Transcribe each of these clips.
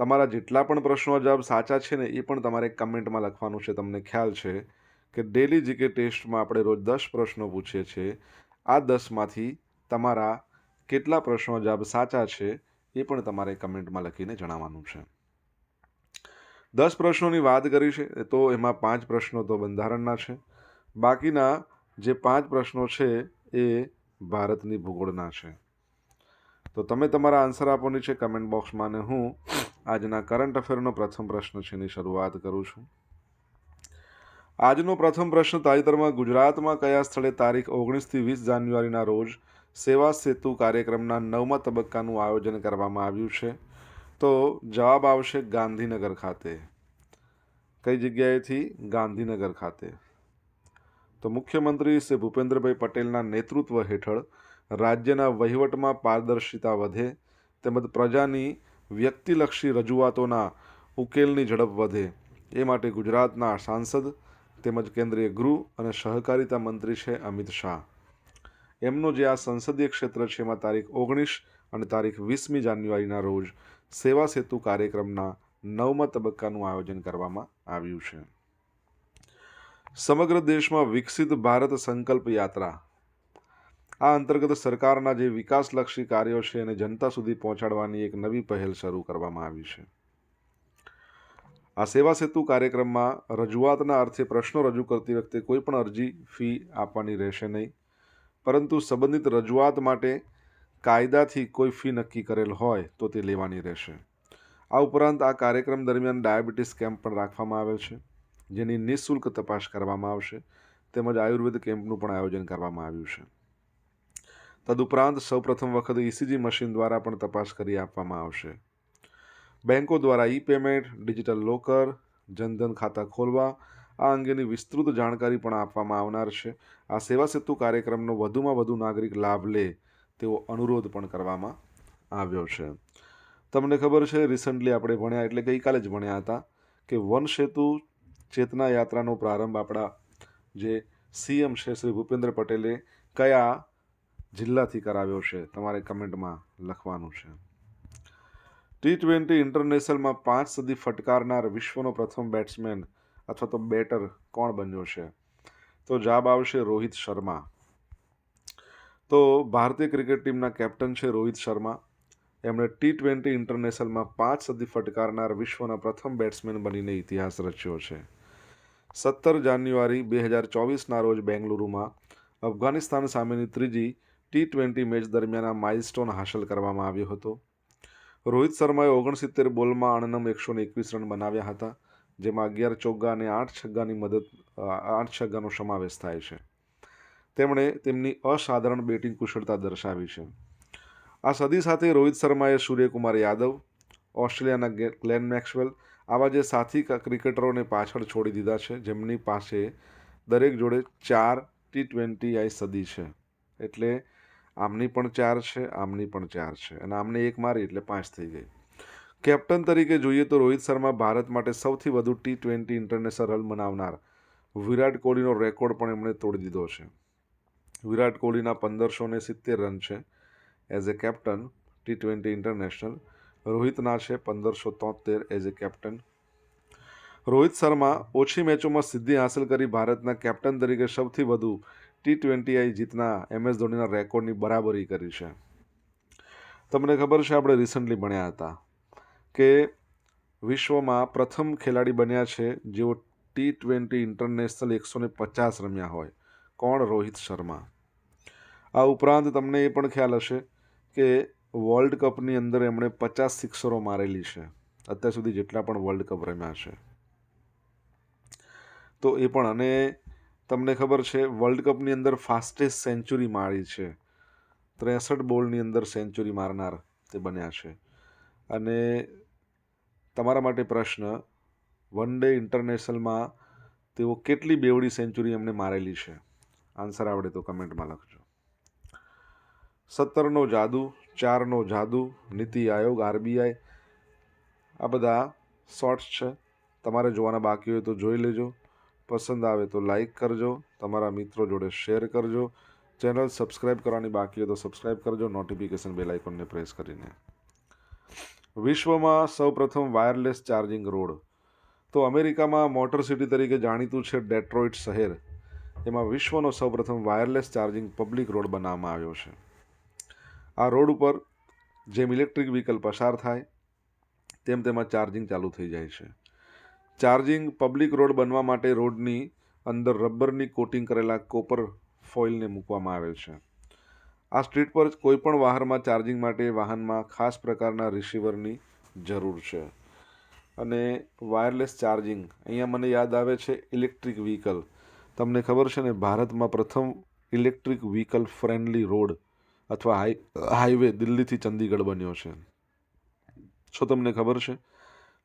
તમારા જેટલા પણ પ્રશ્નો જવાબ સાચા છે ને, એ પણ તમારે કમેન્ટમાં લખવાનું છે. તમને ખ્યાલ છે કે ડેલી જીકે ટેસ્ટમાં આપણે રોજ દસ પ્રશ્નો પૂછીએ છીએ. આ દસમાંથી તમારા કેટલા પ્રશ્નો જવાબ સાચા છે, એ પણ તમારે કમેન્ટમાં લખીને જણાવવાનું છે. દસ પ્રશ્નોની વાત કરી છે, તો એમાં પાંચ પ્રશ્નો તો બંધારણના છે. બાકીના જે પાંચ પ્રશ્નો છે, એ ભારતની ભૂગોળના છે. તો તમે તમારા આન્સર આપવાની છે કમેન્ટ બોક્સમાં ને હું આજના કરંટ અફેરનો પ્રથમ પ્રશ્ન છે એની શરૂઆત કરું છું. આજનો પ્રથમ પ્રશ્ન તાજેતરમાં ગુજરાતમાં કયા સ્થળે તારીખ ઓગણીસથી વીસ જાન્યુઆરીના રોજ સેવા સેતુ કાર્યક્રમના નવમા તબક્કાનું આયોજન કરવામાં આવ્યું છે? તો જવાબ આવશે ગાંધીનગર ખાતે. કઈ જગ્યાએથી? ગાંધીનગર ખાતે. તો મુખ્યમંત્રી શ્રી ભૂપેન્દ્રભાઈ પટેલના નેતૃત્વ હેઠળ રાજ્યના વહીવટમાં પારદર્શિતા વધે તેમજ પ્રજાની વ્યક્તિલક્ષી રજૂઆતોના ઉકેલની ઝડપ વધે. એ માટે ગુજરાતના સાંસદ તેમજ કેન્દ્રીય ગૃહ અને સહકારિતા મંત્રી છે અમિત શાહ. એમનો જે આ સંસદીય ક્ષેત્ર છે, એમાં તારીખ ઓગણીસ અને તારીખ વીસમી જાન્યુઆરીના રોજ સેવા સેતુ કાર્યક્રમના નવમા તબક્કાનું આયોજન કરવામાં આવ્યું છે. સમગ્ર દેશમાં વિકસિત ભારત સંકલ્પ યાત્રા આ અંતર્ગત સરકારના જે વિકાસલક્ષી કાર્યો છે એને જનતા સુધી પહોંચાડવાની એક નવી પહેલ શરૂ કરવામાં આવી છે. આ સેવા સેતુ કાર્યક્રમમાં રજૂઆતના અર્થે પ્રશ્નો રજૂ કરતી વખતે કોઈપણ અરજી, ફી આપવાની રહેશે નહીં. પરંતુ સંબંધિત રજૂઆત માટે કાયદાથી કોઈ ફી નક્કી કરેલ હોય તો તે લેવાની રહેશે. આ ઉપરાંત આ કાર્યક્રમ દરમિયાન ડાયાબિટીસ કેમ્પ પણ રાખવામાં આવેલ છે, જેની નિઃશુલ્ક તપાસ કરવામાં આવશે. તેમજ આયુર્વેદ કેમ્પનું પણ આયોજન કરવામાં આવ્યું છે. તદુપરાંત સૌપ્રથમ વખત ઇસીજી મશીન દ્વારા પણ તપાસ કરી આપવામાં આવશે. બેન્કો દ્વારા E payment digital locker, Jandhan ખાતા ખોલવા, આ અંગેની વિસ્તૃત જાણકારી પણ આપવામાં આવનાર છે. આ સેવા સેતુ કાર્યક્રમનો વધુમાં વધુ નાગરિક લાભ લે તેવો અનુરોધ પણ કરવામાં આવ્યો છે. તમને ખબર છે રિસન્ટલી આપણે ભણ્યા એટલે ગઈકાલે જ ભણ્યા હતા કે વન સેતુ ચેતના યાત્રાનો પ્રારંભ આપણા જે સીએમ છે, શ્રી ભૂપેન્દ્ર પટેલે કયા જિલ્લાથી કરાવ્યો છે. તમારે કમેન્ટમાં લખવાનું છે. ટી ટ્વેન્ટી ઇન્ટરનેશનલમાં પાંચ સદી ફટકારનાર વિશ્વનો પ્રથમ બેટ્સમેન અથવા તો બેટર કોણ બન્યો છે? તો જવાબ આવશે રોહિત શર્મા. તો ભારતીય ક્રિકેટ ટીમના કેપ્ટન છે રોહિત શર્મા. એમણે ટી ટ્વેન્ટી ઇન્ટરનેશનલમાં પાંચ સદી ફટકારનાર વિશ્વના પ્રથમ બેટ્સમેન બનીને ઇતિહાસ રચ્યો છે. સત્તર જાન્યુઆરી બે હજાર ચોવીસના રોજ બેંગલુરુમાં અફઘાનિસ્તાન સામેની ત્રીજી ટી ટ્વેન્ટી મેચ દરમિયાન આ માઇલસ્ટોન હાંસલ કરવામાં આવ્યો હતો. રોહિત શર્માએ ઓગણસિત્તેર બોલમાં અણનમ એકસો એકવીસ રન બનાવ્યા હતા, જેમાં અગિયાર ચોગ્ગા અને આઠ છગ્ગાની મદદ આઠ છગ્ગાનો સમાવેશ થાય છે. તેમણે તેમની અસાધારણ બેટિંગ કુશળતા દર્શાવી છે. આ સદી સાથે રોહિત શર્માએ સૂર્યકુમાર યાદવ, ઓસ્ટ્રેલિયાના ગ્લેન મેક્સવેલ આવા જે સાથી ક્રિકેટરોને પાછળ છોડી દીધા છે, જેમની પાસે દરેક જોડે ચાર ટી ટ્વેન્ટી આઈ સદી છે. એટલે આમની પણ ચાર છે, આમની પણ ચાર છે. અને આમને એક મારી એટલે પાંચ થઈ ગઈ. કેપ્ટન તરીકે જોઈએ તો રોહિત શર્મા ભારત માટે સૌથી વધુ ટી ટ્વેન્ટી ઇન્ટરનેશનલ રન બનાવનાર. વિરાટ કોહલીનો રેકોર્ડ પણ એમણે તોડી દીધો છે. વિરાટ કોહલીના પંદરસો ને સિત્તેર રન છે. As a captain T twenty international રોહિતના છે પંદરસો તોતેર as a captain Rohit Sharma ઓછી મેચોમાં સિદ્ધિ હાંસલ કરી ભારતના કેપ્ટન તરીકે સૌથી વધુ ટી ટ્વેન્ટી આઈ જીતના એમ એસ ધોનીના રેકોર્ડની બરાબરી કરી છે. તમને ખબર છે આપણે રિસન્ટલી ભણ્યા હતા કે વિશ્વમાં પ્રથમ ખેલાડી બન્યા છે જેઓ ટી ટ્વેન્ટી ઇન્ટરનેશનલ એકસો ને પચાસ રમ્યા હોય. કોણ? રોહિત શર્મા. આ ઉપરાંત તમને એ પણ ખ્યાલ હશે કે વર્લ્ડ કપની અંદર એમણે પચાસ સિક્સરો મારેલી છે. અત્યાર સુધી જેટલા પણ વર્લ્ડ કપ રમ્યા છે. તો એ પણ અને તમને ખબર છે વર્લ્ડ કપની અંદર ફાસ્ટેસ્ટ સેન્ચુરી મારી છે. ત્રેસઠ બોલની અંદર સેન્ચુરી મારનાર તે બન્યા છે. અને તમારા માટે પ્રશ્ન વન ડે ઇન્ટરનેશનલમાં તેઓ કેટલી બેવડી સેન્ચુરી એમને મારેલી છે? આન્સર આવડે તો કમેન્ટમાં લખજો. સત્તરનો જાદુ, ચારનો જાદુ, નીતિ આયોગ, આરબીઆઈ, આ બધા શોર્ટ્સ છે. તમારે જોવાના બાકી હોય તો જોઈ લેજો. પસંદ આવે તો લાઈક કરજો, તમારા મિત્રો જોડે શેર કરજો. ચેનલ સબસ્ક્રાઈબ કરવાની બાકી હોય તો સબસ્ક્રાઈબ કરજો નોટિફિકેશન બેલ આઇકોનને પ્રેસ કરીને. વિશ્વમાં સૌપ્રથમ વાયરલેસ ચાર્જિંગ રોડ. તો અમેરિકામાં મોટર સિટી તરીકે જાણીતું છે ડેટ્રોઇટ શહેર. એમાં વિશ્વનો સૌપ્રથમ વાયરલેસ ચાર્જિંગ પબ્લિક રોડ બનાવવામાં આવ્યો છે. આ રોડ ઉપર જેમ ઇલેક્ટ્રિક વ્હીકલ પસાર થાય, તેમ તેમાં ચાર્જિંગ ચાલુ થઈ જાય છે. ચાર્જિંગ પબ્લિક રોડ બનવા માટે રોડની અંદર રબરની કોટિંગ કરેલા કોપર ફોઇલને મૂકવામાં આવેલ છે. આ સ્ટ્રીટ પર કોઈપણ વાહનમાં ચાર્જિંગ માટે વાહનમાં ખાસ પ્રકારના રિસીવરની જરૂર છે. અને વાયરલેસ ચાર્જિંગ, અહીંયા મને યાદ આવે છે ઇલેક્ટ્રિક વ્હીકલ. તમને ખબર છે ને, ભારતમાં પ્રથમ ઇલેક્ટ્રિક વ્હીકલ ફ્રેન્ડલી રોડ અથવા હાઈ, હાઈવે દિલ્હીથી ચંદીગઢ બન્યો છે. શું તમને ખબર છે?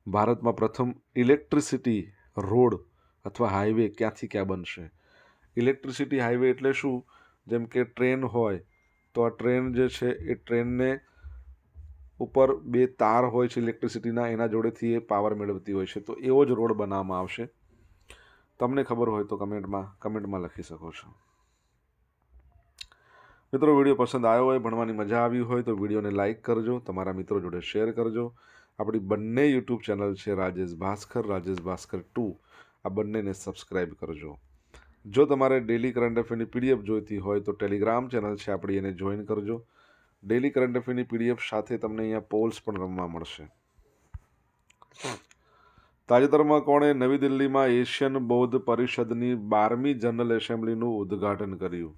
ભારતમાં પ્રથમ ઇલેક્ટ્રિસિટી રોડ અથવા હાઈવે ક્યાંથી ક્યાં બનશે? ઇલેક્ટ્રિસિટી હાઈવે એટલે શું? જેમ કે ટ્રેન હોય, તો આ ટ્રેન જે છે એ ટ્રેનને ઉપર બે તાર હોય છે ઇલેક્ટ્રિસિટીના, એના જોડેથી એ પાવર મેળવતી હોય છે. તો એવો જ રોડ બનાવવામાં આવશે. તમને ખબર હોય તો કમેન્ટમાં કમેન્ટમાં લખી શકો છો. મિત્રો, વીડિયો પસંદ આવ્યો હોય, ભણવાની મજા આવી હોય તો વિડીયોને લાઇક કરજો, તમારા મિત્રો જોડે શેર કરજો. આપણી બંને યુટ્યુબ ચેનલ છે રાજેશ ભાસ્કર રાજેશ ભાસ્કર ટુ. આ બંનેને સબસ્ક્રાઈબ કરજો. જો તમારે ડેલી કરંટ અફેરની પીડીએફ જોઈતી હોય તો ટેલિગ્રામ ચેનલ છે આપણી, એને જોઈન કરજો. ડેલી કરંટ અફેરની પીડીએફ સાથે તમને અહીંયા પોલ્સ પણ રમવા મળશે. તાજેતરમાં કોણે નવી દિલ્હીમાં એશિયન બૌદ્ધ પરિષદની બારમી જનરલ એસેમ્બલીનું ઉદ્ઘાટન કર્યું?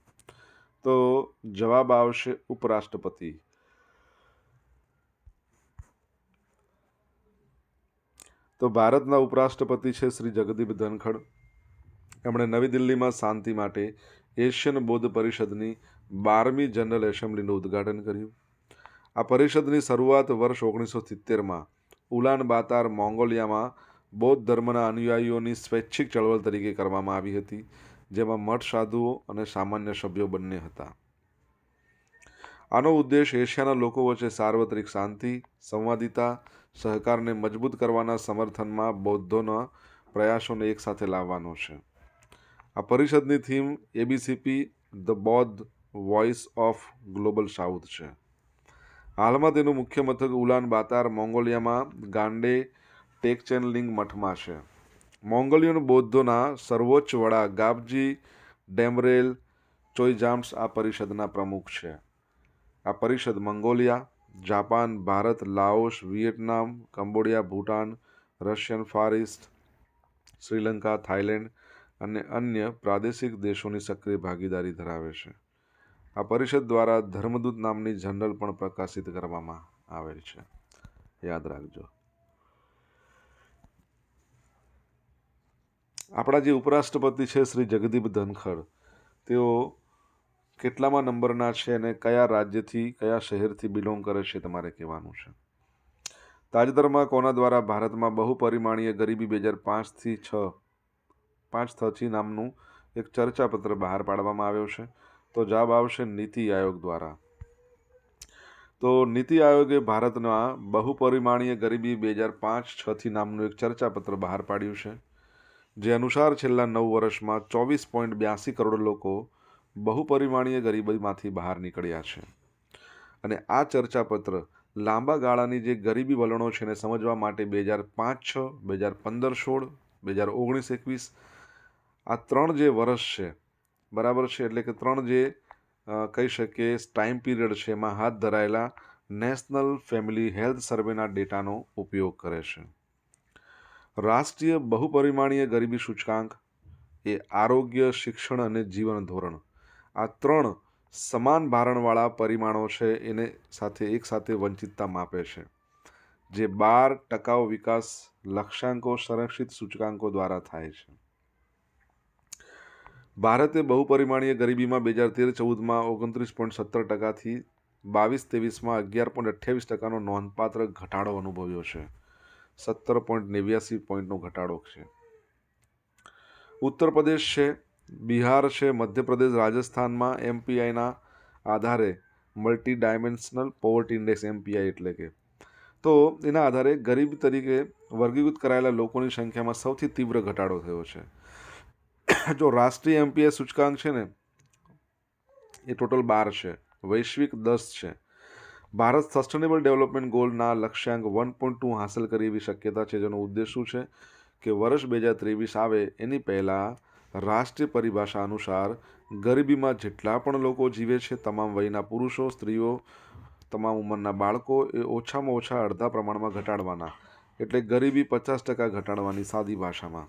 તો જવાબ આવશે ઉપરાષ્ટ્રપતિ. તો ભારતના ઉપરાષ્ટ્રપતિ છે શ્રી જગદીપ ધનખડ. એમણે નવી દિલ્હીમાં શાંતિ માટે એશિયન બૌદ્ધ પરિષદની બારમી જનરલ એસેમ્બલીનું ઉદ્ઘાટન કર્યું. આ પરિષદની શરૂઆત વર્ષ ઓગણીસો સિત્તેરમાં ઉલાન બાતાર મોંગોલિયામાં બૌદ્ધ ધર્મના અનુયાયીઓની સ્વૈચ્છિક ચળવળ તરીકે કરવામાં આવી હતી, જેમાં મઠ સાધુઓ અને સામાન્ય સભ્યો બંને હતા. આનો ઉદ્દેશ એશિયાના લોકો વચ્ચે સાર્વત્રિક શાંતિ, સંવાદિતા, સહકારને મજબૂત કરવાના સમર્થનમાં બૌદ્ધોના પ્રયાસોને એકસાથે લાવવાનો છે. આ પરિષદની થીમ એબીસીપી ધ બૌદ્ધ વોઇસ ઓફ ગ્લોબલ સાઉથ છે. હાલમાં તેનું મુખ્ય મથક ઉલાન બાતાર, મોંગોલિયામાં ગાંડે ટેકચેનલિંગ મઠમાં છે. મોંગોલિયન બૌદ્ધોના સર્વોચ્ચ વડા ગાબજી ડેમરેલ ચોઈજામ્સ આ પરિષદના પ્રમુખ છે. આ પરિષદ Mongolia, Japan, Bharat, Laos Vietnam Cambodia, Bhutan, Russian far east Sri Lanka, Thailand અને અન્ય પ્રાદેશિક દેશોની સક્રિય ભાગીદારી ધરાવે છે. આ પરિષદ દ્વારા ધર્મદૂત નામની જનરલ પણ પ્રકાશિત કરવામાં આવેલ છે. યાદ રાખજો. આપણા જે ઉપરાષ્ટ્રપતિ છે શ્રી જગદીપ ધનખડ, તેઓ કેટલામાં નંબરના છે અને કયા રાજ્યથી, કયા શહેરથી બિલોંગ કરે છે તમારે કહેવાનું છે? તાજેતરમાં કોના દ્વારા ભારતમાં બહુપરિમાણીય ગરીબી બે હજાર પાંચથી છ, પાંચ છથી નામનું એક ચર્ચાપત્ર બહાર પાડવામાં આવ્યો છે. તો જવાબ આવશે નીતિ આયોગ દ્વારા. તો નીતિ આયોગે ભારતના બહુપરિમાણીય ગરીબી બે હજાર પાંચ છથી નામનું એક ચર્ચાપત્ર બહાર પાડ્યું છે. જે અનુસાર છેલ્લા નવ વર્ષમાં ચોવીસ પોઈન્ટ બ્યાસી કરોડ લોકો બહુપરિમાણીય ગરીબીમાંથી બહાર નીકળ્યા છે. અને આ ચર્ચાપત્ર લાંબા ગાળાની જે ગરીબી વલણો છે એને સમજવા માટે બે હજાર પાંચ છ, બે હજાર પંદર સોળ, બે હજાર ઓગણીસ એકવીસ આ ત્રણ જે વર્ષ છે, બરાબર છે? એટલે કે ત્રણ જે કહી શકીએ ટાઈમ પીરિયડ છે, એમાં હાથ ધરાયેલા નેશનલ ફેમિલી હેલ્થ સર્વેના ડેટાનો ઉપયોગ કરે છે. રાષ્ટ્રીય બહુપરિમાણીય ગરીબી સૂચકાંક એ આરોગ્ય, શિક્ષણ અને જીવન ધોરણ આ ત્રણ સમાન ભારણવાળા પરિમાણો છે એને સાથે એકસાથે વંચિતતા માપે છે, જે બાર ટકાઉ વિકાસ લક્ષ્યાંકો સંરક્ષિત સૂચકાંકો દ્વારા થાય છે. ભારતે બહુપરિમાણીય ગરીબીમાં બે હજાર તેર ચૌદમાં ઓગણત્રીસ પોઈન્ટ સત્તર ટકાથી બાવીસ ત્રેવીસમાં અગિયાર પોઈન્ટ અઠ્યાવીસ ટકાનો નોંધપાત્ર ઘટાડો અનુભવ્યો છે. સત્તર પોઈન્ટ નેવ્યાસી પોઈન્ટનો ઘટાડો છે. ઉત્તર પ્રદેશ છે બિહાર છે, મધ્યપ્રદેશ, રાજસ્થાનમાં એમપીઆઈના આધારે multi dimensional poverty index MPI એટલે કે. તો એના આધારે ગરીબ તરીકે વર્ગીકૃત કરાયેલા લોકોની સંખ્યામાં સૌથી તીવ્ર ઘટાડો થયો છે. જો રાષ્ટ્રીય એમપીઆઈ સૂચકાંક છે ને, એ ટોટલ બાર છે, વૈશ્વિક દસ છે. ભારત સસ્ટેનેબલ ડેવલપમેન્ટ ગોલના લક્ષ્યાંક વન પોઈન્ટ ટુ હાંસલ કરી એવી શક્યતા છે, જેનો ઉદ્દેશ શું છે કે વર્ષ બે હજાર ત્રેવીસ આવે એની પહેલાં રાષ્ટ્રીય પરિભાષા અનુસાર ગરીબીમાં જેટલા પણ લોકો જીવે છે, તમામ વયના પુરુષો, સ્ત્રીઓ, તમામ ઉંમરના બાળકો એ ઓછામાં ઓછા અડધા પ્રમાણમાં ઘટાડવાના. એટલે ગરીબી પચાસ ટકા ઘટાડવાની સાદી ભાષામાં.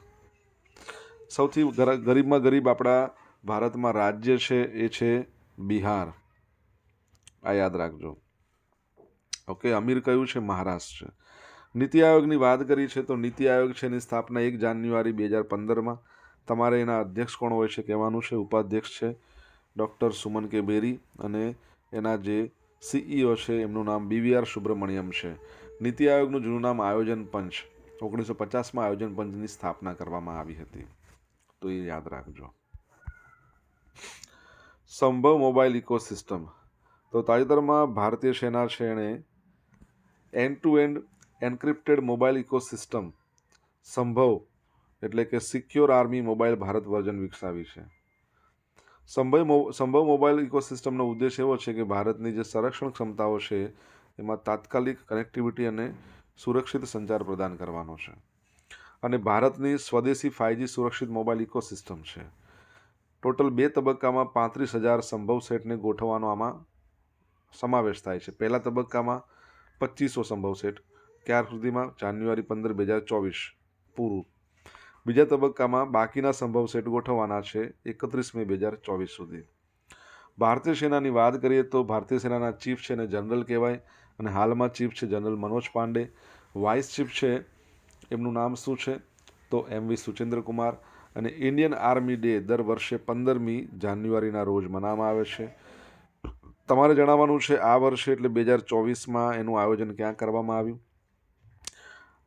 સૌથી ગરીબમાં ગરીબ આપણા ભારતમાં રાજ્ય છે, એ છે બિહાર. આ યાદ રાખજો. ઓકે, અમીર કયું છે? મહારાષ્ટ્ર. નીતિ આયોગની વાત કરી છે, તો નીતિ આયોગ છે એની સ્થાપના એક જાન્યુઆરી બે હજાર પંદરમાં. તમારે એના અધ્યક્ષ કોણ હોય છે કહેવાનું છે, ઉપાધ્યક્ષ છે ડૉક્ટર સુમન કે બેરી અને એના જે સીઈઓ છે એમનું નામ બીવીઆર સુબ્રમણ્યમ છે. નીતિ આયોગનું જૂનું નામ આયોજન પંચ. ઓગણીસો પચાસમાં આયોજન પંચની સ્થાપના કરવામાં આવી હતી. તો એ યાદ રાખજો. સંભવ મોબાઈલ ઇકોસિસ્ટમ. તો તાજેતરમાં ભારતીય સેના છે એણે end to end encrypted mobile ecosystem Sambhav એટલે કે secure army mobile Bharat version વિકસાવી છે. સંભવ સંભવ મોબાઈલ ઇકોસિસ્ટમનો ઉદ્દેશ એવો છે કે ભારતની જે સંરક્ષણ ક્ષમતાઓ છે, એમાં તાત્કાલિક કનેક્ટિવિટી અને સુરક્ષિત સંચાર પ્રદાન કરવાનો છે. અને ભારતની સ્વદેશી ફાઇવજી સુરક્ષિત મોબાઈલ ઇકોસિસ્ટમ છે. ટોટલ બે તબક્કામાં પાંત્રીસ હજાર સંભવ સેટને ગોઠવવાનો આમાં સમાવેશ થાય છે. પહેલા તબક્કામાં પચીસો સંભવ સેટ ક્યાર સુધીમાં જાન્યુઆરી પંદર, બે હજાર ચોવીસ પૂરું બીજા તબક્કામાં બાકીના સંભવ સેટ ગોઠવવાના છે એકત્રીસ મે બે હજાર ચોવીસ સુધી. ભારતીય સેનાની વાત કરીએ તો ભારતીય સેનાના ચીફ છે ને જનરલ કહેવાય અને હાલમાં ચીફ છે general Manoj Pande. Vice chief છે, એમનું નામ શું છે? તો એમ વી સુચેન્દ્ર કુમાર અને ઇન્ડિયન આર્મી ડે દર વર્ષે પંદરમી જાન્યુઆરીના રોજ મનાવવામાં આવે છે. તમારે જણાવવાનું છે આ વર્ષે એટલે બે હજાર ચોવીસમાં એનું આયોજન ક્યાં કરવામાં આવ્યું?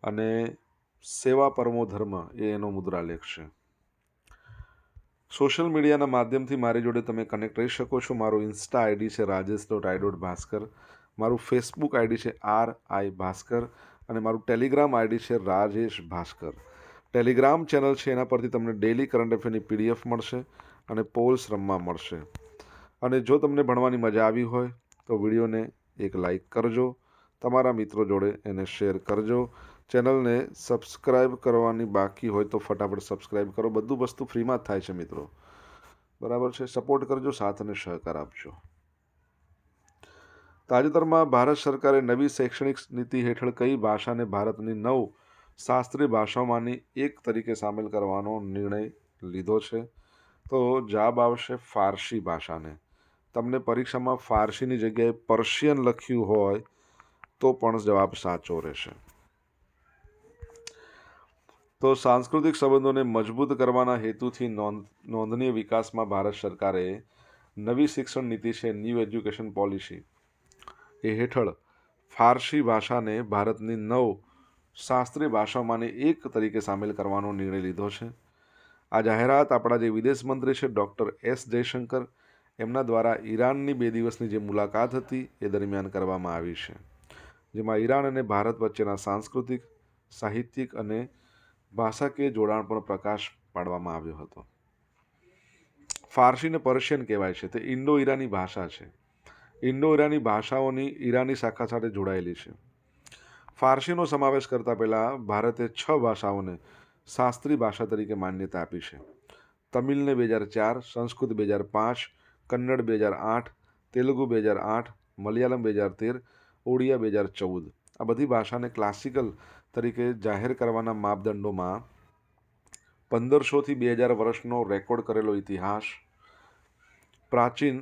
અને સેવા પરમો ધર્મ એ એનો મુદ્રાલેખ છે. સોશિયલ મીડિયાના માધ્યમથી મારી જોડે તમે કનેક્ટ રહી શકો છો. મારું ઇન્સ્ટા આઈડી છે Rajesh dot I dot Bhaskar. મારું ફેસબુક આઈડી છે આર આઈ ભાસ્કર અને મારું ટેલિગ્રામ આઈડી છે રાજેશ ભાસ્કર. ટેલિગ્રામ ચેનલ છે, એના પરથી તમને ડેલી કરંટ અફેરની પીડીએફ મળશે અને પોલ્સ રમવા મળશે. અને જો તમને ભણવાની મજા આવી હોય, તો વિડીયોને એક લાઈક કરજો. તમારા મિત્રો જોડે એને શેર કરજો. ચેનલને સબસ્ક્રાઈબ કરવાની બાકી હોય તો ફટાફટ સબસ્ક્રાઈબ કરો. બધું વસ્તુ ફ્રીમાં થાય છે મિત્રો. બરાબર છે? સપોર્ટ કરજો, સાથ અને સહકાર આપજો. તાજેતરમાં ભારત સરકારે નવી શૈક્ષણિક નીતિ હેઠળ કઈ ભાષાને ભારતની નવ શાસ્ત્રીય ભાષાઓમાંની એક તરીકે સામેલ કરવાનો નિર્ણય લીધો છે? તો જવાબ આવશે ફારસી ભાષાને. તમને પરીક્ષામાં ફારસીની જગ્યાએ પર્શિયન લખ્યું હોય તો પણ જવાબ સાચો રહેશે. તો સાંસ્કૃતિક સંબંધોને મજબૂત કરવાના હેતુથી નોંધ, નોંધનીય વિકાસમાં ભારત સરકારે નવી શિક્ષણ નીતિ છે ન્યૂ એજ્યુકેશન પોલિસી એ હેઠળ ફારસી ભાષાને ભારતની નવ શાસ્ત્રીય ભાષામાંની એક તરીકે સામેલ કરવાનો નિર્ણય લીધો છે. આ જાહેરાત આપણા જે વિદેશ મંત્રી છે, ડૉક્ટર એસ જયશંકર, એમના દ્વારા ઈરાનની બે દિવસની જે મુલાકાત હતી, એ દરમિયાન કરવામાં આવી છે. જેમાં ઈરાન અને ભારત વચ્ચેના સાંસ્કૃતિક, સાહિત્યિક અને ભાષાકીય જોડાણ પર પ્રકાશ પાડવામાં આવ્યો હતો. ફારસીને પર્શિયન કહેવાય છે. તે ઇન્ડો ઈરાની ભાષા છે. ઇન્ડો ઈરાની ભાષાઓની ઈરાની શાખા સાથે જોડાયેલી છે. ફારસીનો સમાવેશ કરતાં પહેલાં ભારતે છ ભાષાઓને શાસ્ત્રી ભાષા તરીકે માન્યતા આપી છે. તમિલને બે હજાર ચાર, સંસ્કૃત બે હજાર પાંચ, કન્નડ બે હજાર આઠ, તેલુગુ બે હજાર આઠ, મલયાલમ બે હજાર તેર, ઓડિયા બે હજાર ચૌદ. આ બધી ભાષાને ક્લાસિકલ તરીકે જાહેર કરવાના માપદંડોમાં પંદરસોથી બે હજાર વર્ષનો રેકોર્ડ કરેલો ઇતિહાસ, પ્રાચીન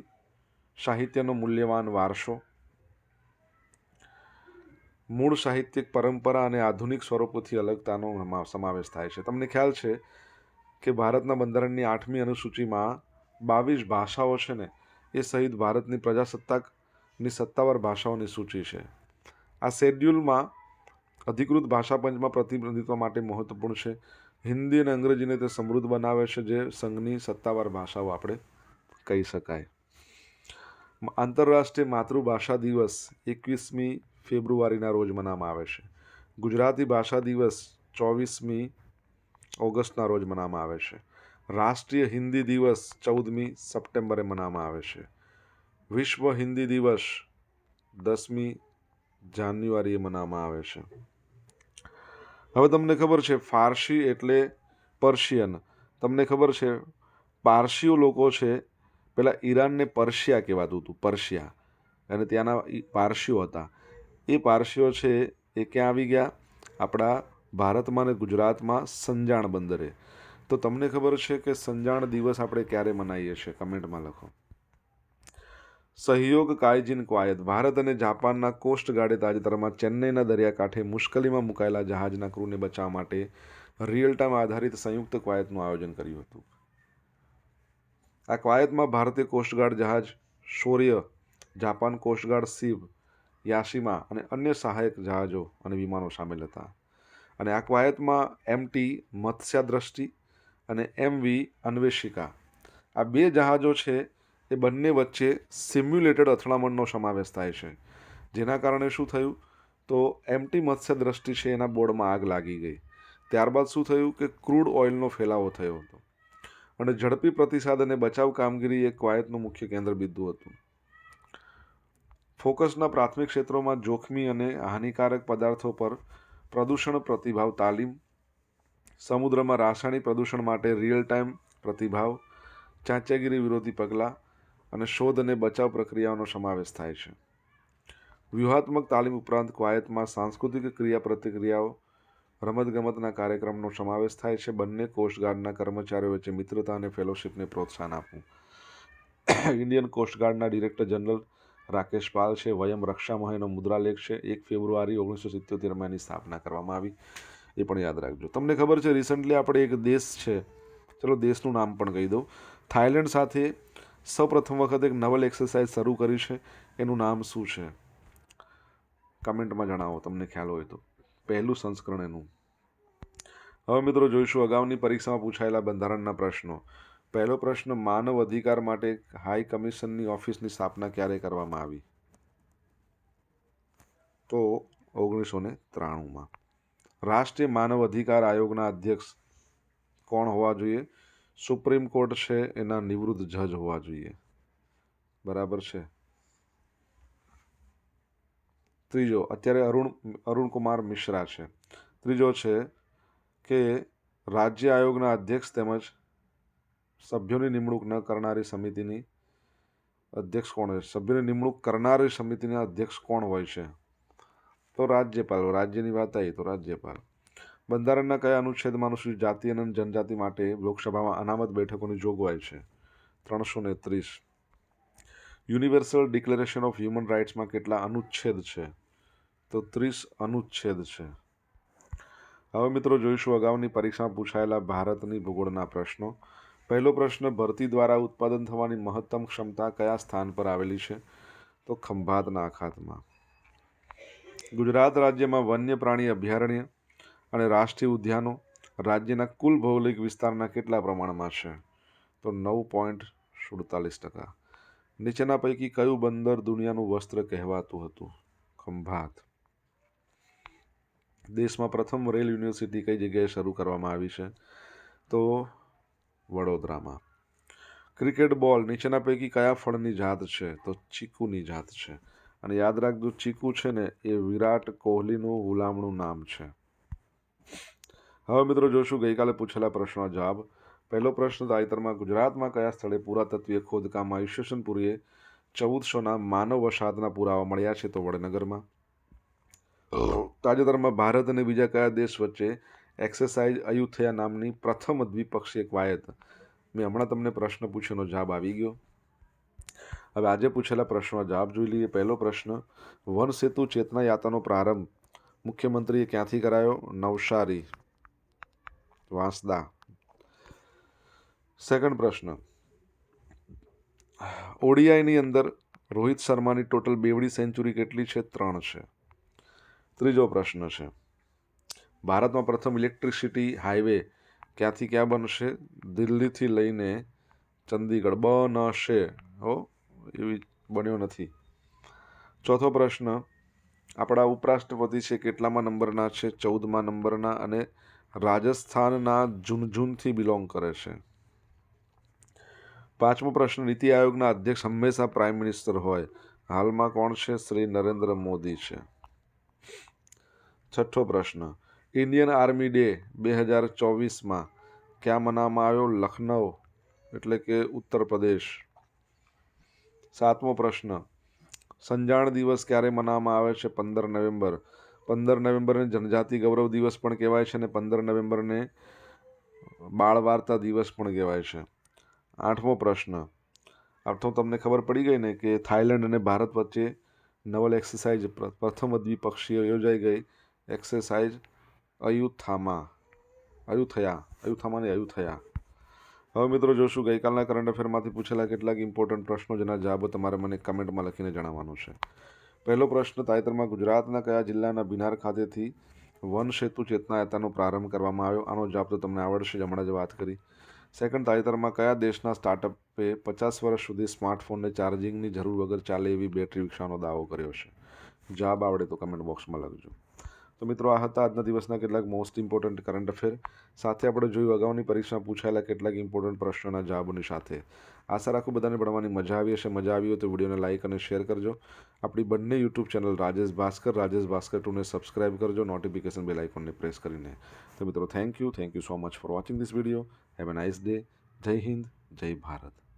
સાહિત્યનો મૂલ્યવાન વારસો, મૂળ સાહિત્યિક પરંપરા અને આધુનિક સ્વરૂપોથી અલગતાનો સમાવેશ થાય છે. તમને ખ્યાલ છે કે ભારતના બંધારણની આઠમી અનુસૂચિમાં બાવીસ ભાષાઓ છે ને, એ સહિત ભારતની પ્રજાસત્તાકની સત્તાવાર ભાષાઓની સૂચિ છે. આ શેડ્યુલમાં અધિકૃત ભાષા પંચમાં પ્રતિનિધિત્વ માટે મહત્વપૂર્ણ છે. હિન્દી અને અંગ્રેજીને તે સમૃદ્ધ બનાવે છે, જે સંઘની સત્તાવાર ભાષાઓ આપણે કહી શકાય. આંતરરાષ્ટ્રીય માતૃભાષા દિવસ એકવીસમી ફેબ્રુઆરીના રોજ મનાવવામાં આવે છે. ગુજરાતી ભાષા દિવસ ચોવીસમી ઓગસ્ટના રોજ મનાવવામાં આવે છે. રાષ્ટ્રીય હિન્દી દિવસ ચૌદમી સપ્ટેમ્બરે મનાવવામાં આવે છે. વિશ્વ હિન્દી દિવસ દસમી જાન્યુઆરીએ મનાવવામાં આવે છે. હવે તમને ખબર છે, ફારસી એટલે પર્શિયન. તમને ખબર છે, પારસીઓ લોકો છે, પેલા ઈરાનને પર્શિયા કહેવાતું હતું, પર્શિયા. અને ત્યાંના પારસીઓ હતા. એ પારસીઓ છે, એ ક્યાં આવી ગયા? આપણા ભારતમાં અને ગુજરાતમાં સંજાણ બંદરે. તો તમને ખબર છે કે સંજાણ દિવસ આપણે ક્યારે મનાવીએ છીએ? કમેન્ટમાં લખો. સહયોગ કાયજીન ક્વાયત ભારત અને જાપાનના કોસ્ટગાર્ડે તાજેતરમાં ચેન્નઈના દરિયાકાંઠે મુશ્કેલીમાં મુકાયેલા જહાજના ક્રૂને બચાવવા માટે રિયલ ટાઈમ આધારિત સંયુક્ત ક્વાયતનું આયોજન કર્યું હતું. આ ક્વાયતમાં ભારતીય કોસ્ટગાર્ડ જહાજ Shaurya, Japan coast guard Shiv, Yashima અને અન્ય સહાયક જહાજો અને વિમાનો સામેલ હતા. અને આ કવાયતમાં એમટી મત્સ્યાદ્રષ્ટિ અને એમવી અન્વેષિકા. આ બે જહાજો છે એ બંને વચ્ચે સિમ્યુલેટેડ અથડામણનો સમાવેશ થાય છે. જેના કારણે શું થયું? તો એમટી મત્સ્યદ્રષ્ટિ છે એના બોર્ડમાં આગ લાગી ગઈ. ત્યારબાદ શું થયું કે ક્રૂડ ઓઇલનો ફેલાવો થયો હતો. અને ઝડપી પ્રતિસાદ અને બચાવ કામગીરી એ કવાયતનું મુખ્ય કેન્દ્ર બિંદુ હતું. ફોકસના પ્રાથમિક ક્ષેત્રોમાં જોખમી અને હાનિકારક પદાર્થો પર પ્રદૂષણ પ્રતિભાવ તાલીમ, સમુદ્રમાં રાસાયણિક પ્રદૂષણ માટે રિયલ ટાઈમ પ્રતિભાવ ચાંચાગીરી વિરોધી પગલાં અને શોધ અને બચાવ પ્રક્રિયાઓનો સમાવેશ થાય છે. વ્યૂહાત્મક તાલીમ ઉપરાંત કવાયતમાં સાંસ્કૃતિક ક્રિયા પ્રતિક્રિયાઓ રમતગમતના કાર્યક્રમનો સમાવેશ થાય છે. બંને કોસ્ટગાર્ડના કર્મચારીઓ વચ્ચે મિત્રતા અને ફેલોશિપને પ્રોત્સાહન આપવું. ઇન્ડિયન કોસ્ટગાર્ડના ડિરેક્ટર જનરલ રાકેશ પાલ છે. વયમ રક્ષામહ એનો મુદ્રાલેખ છે. એક ફેબ્રુઆરી ઓગણીસો સિત્યોતેરમાં એની સ્થાપના કરવામાં આવી. એ પણ યાદ રાખજો. તમને ખબર છે રિસન્ટલી આપણે એક દેશ છે. ચલો દેશનું નામ પણ કહી દઉં. થાઈલેન્ડ સાથે સૌપ્રથમ વખત એક નવલ એક્સરસાઇઝ શરૂ કરી છે. એનું નામ શું છે? કમેન્ટમાં જણાવો, તમને ખ્યાલ હોય તો. પહેલું સંસ્કરણ એનું. હવે મિત્રો જોઈશું અગાઉની પરીક્ષામાં પૂછાયેલા બંધારણના પ્રશ્નો. પહેલો પ્રશ્ન, માનવ અધિકાર માટે હાઈ કમિશનની ઓફિસની સ્થાપના ક્યારે કરવામાં આવી? તો ઓગણીસો ને ત્રાણુંમાં. રાષ્ટ્રીય માનવ અધિકાર આયોગના અધ્યક્ષ કોણ હોવા જોઈએ? સુપ્રીમ કોર્ટ છે એના નિવૃત્ત જજ હોવા જોઈએ. બરાબર છે? ત્રીજો, અત્યારે અરુણ અરુણ કુમાર મિશ્રા છે. ત્રીજો છે કે રાજ્ય આયોગના અધ્યક્ષ તેમજ સભ્યોની નિમણૂક ન કરનારી સમિતિની અધ્યક્ષ કોણ હોય? સભ્યોની નિમણૂક કરનારી સમિતિના અધ્યક્ષ કોણ હોય છે? તો રાજ્યપાલ, રાજ્યની વાત આવી તો રાજ્યપાલ. બંધારણના કયા અનુચ્છેદમાં અનુસૂચિત જાતિ અને જનજાતિ માટે લોકસભામાં અનામત બેઠકોની જોગવાઈ છે? ત્રણસો ને ત્રીસ. યુનિવર્સલ ડિક્લેરેશન ઓફ હ્યુમન રાઇટ્સમાં કેટલા અનુચ્છેદ છે? તો ત્રીસ અનુચ્છેદ છે. હવે મિત્રો જોઈશું અગાઉની પરીક્ષામાં પૂછાયેલા ભારતની ભૂગોળના પ્રશ્નો. પહેલો પ્રશ્ન, ભરતી દ્વારા ઉત્પાદન થવાની મહત્તમ ક્ષમતા કયા સ્થાન પર આવેલી છે? તો ખંભાતના અખાતમાં ગુજરાત રાજ્યમાં વન્ય પ્રાણી અભયારણ્ય અને રાષ્ટ્રીય ઉદ્યાનો રાજ્યના કુલ ભૌગોલિક વિસ્તારના કેટલા પ્રમાણમાં છે? તો નવ પોઈન્ટ સુડતાલીસ ટકા. નીચેના પૈકી કયું બંદર દુનિયાનું વસ્ત્ર કહેવાતું હતું? ખંભાત. દેશમાં પ્રથમ રેલ યુનિવર્સિટી કઈ જગ્યાએ શરૂ કરવામાં આવી છે? તો વડોદરામાં. ક્રિકેટ બોલ નીચેના પૈકી કયા ફળની જાત છે? તો ચીકુની જાત છે. અને યાદ રાખજો, ચીકુ છે ને એ વિરાટ કોહલીનું હુલામણું નામ છે. હવે મિત્રો જોશું, ગઈકાલે પૂછેલા પ્રશ્નનો જવાબ. પહેલો પ્રશ્ન, તાજેતરમાં ગુજરાતમાં કયા સ્થળે પુરાતત્વીય ખોદકામમાં ઈસવીસનપુરીએ ચૌદસોના માનવ વસાહતના પુરાવા મળ્યા છે તો વડનગરમાં? તાજેતરમાં ભારત અને બીજા કયા દેશ વચ્ચે એક્સરસાઇઝ અયુથયા નામની પ્રથમ દ્વિપક્ષીય કવાયત? મેં હમણાં તમને પ્રશ્ન પૂછ્યોનો જવાબ આવી ગયો. હવે આજે પૂછેલા પ્રશ્નનો જવાબ જોઈ લઈએ. પહેલો પ્રશ્ન, વનસેતુ ચેતના યાત્રાનો પ્રારંભ મુખ્યમંત્રીએ ક્યાંથી કરાયો? નવસારી. વાંસદા. સેકન્ડ પ્રશ્ન. ઓડીઆઈની અંદર રોહિત શર્માની ટોટલ બેવડી સેન્ચુરી કેટલી છે? ત્રણ છે. ત્રીજો પ્રશ્ન છે. ભારતમાં પ્રથમ ઇલેક્ટ્રિસિટી હાઈવે ક્યાંથી ક્યાં બનશે? દિલ્હીથી લઈને ચંદીગઢ. બનશે. હો, એવી બન્યો નથી. ચોથો પ્રશ્ન. આપણા ઉપરાષ્ટ્રપતિ છે કેટલામાં નંબરના છે? ચૌદમાં નંબરના અને રાજસ્થાનના ઝુનઝુનથી બિલોંગ કરે છે. પાંચમો પ્રશ્ન, નીતિ આયોગના અધ્યક્ષ હંમેશા પ્રાઇમ મિનિસ્ટર હોય. હાલમાં કોણ છે? શ્રી નરેન્દ્ર મોદી છે. છઠ્ઠો પ્રશ્ન, ઇન્ડિયન આર્મી ડે બે હજાર ચોવીસમાં ક્યાં મનાવવામાં આવ્યો? લખનઉ, એટલે કે ઉત્તર પ્રદેશ. સાતમો પ્રશ્ન, સંજાણ દિવસ ક્યારે મનાવવામાં આવે છે? પંદર નવેમ્બર. પંદર નવેમ્બરને જનજાતિ ગૌરવ દિવસ પણ કહેવાય છે અને પંદર નવેમ્બરને બાળ વાર્તા દિવસ પણ કહેવાય છે. આઠમો પ્રશ્ન. આઠમો તમને ખબર પડી ગઈ ને કે થાઈલેન્ડ અને ભારત વચ્ચે નવલ એક્સરસાઇઝ પ્રથમ દ્વિપક્ષીય યોજાઈ ગઈ. એક્સરસાઇઝ અયુથામાં. અયુથયા. અયુથામાં અયુથયા. હવે મિત્રો જોશું, ગઈકાલના કરંટ અફેરમાંથી પૂછેલા કેટલાક ઇમ્પોર્ટન્ટ પ્રશ્નો જેના જવાબો તમારે મને કમેન્ટમાં લખીને જણાવવાનું છે. પહેલો પ્રશ્ન, તાજેતરમાં ગુજરાતના કયા જિલ્લાના બિનાર ખાતેથી વન સેતુ ચેતના યાત્રાનો પ્રારંભ કરવામાં આવ્યો? આનો જવાબ તો તમને આવડશે હમણાં જ વાત કરી. સેકન્ડ તાજેતરમાં કયા દેશના સ્ટાર્ટઅપે પચાસ વર્ષ સુધી સ્માર્ટફોનને ચાર્જિંગની જરૂર વગર ચાલે એવી બેટરી વિકસાવવાનો દાવો કર્યો છે? જવાબ આવડે તો કમેન્ટ બોક્સમાં લખજો. તો મિત્રો, આ હતા આજના દિવસના કેટલાક મોસ્ટ ઇમ્પોર્ટન્ટ કરંટ અફેર સાથે આપણે જોયું, અગાઉની પરીક્ષામાં પૂછાયેલા કેટલાક ઇમ્પોર્ટન્ટ પ્રશ્નોના જવાબોની સાથે. આશા રાખું બધાને ભણવાની મજા આવી હશે. મજા આવી હોય તો વિડીયોને લાઇક અને શેર કરજો. આપણી બંને યુટ્યુબ ચેનલ રાજેશ ભાસ્કર રાજેશ ભાસ્કર ટુને સબસ્ક્રાઇબ કરજો. નોટિફિકેશન બેલ આઇકોનને પ્રેસ કરીને. તો મિત્રો thank you thank you so much for watching this video have a nice day Jai Hind, Jai Bharat.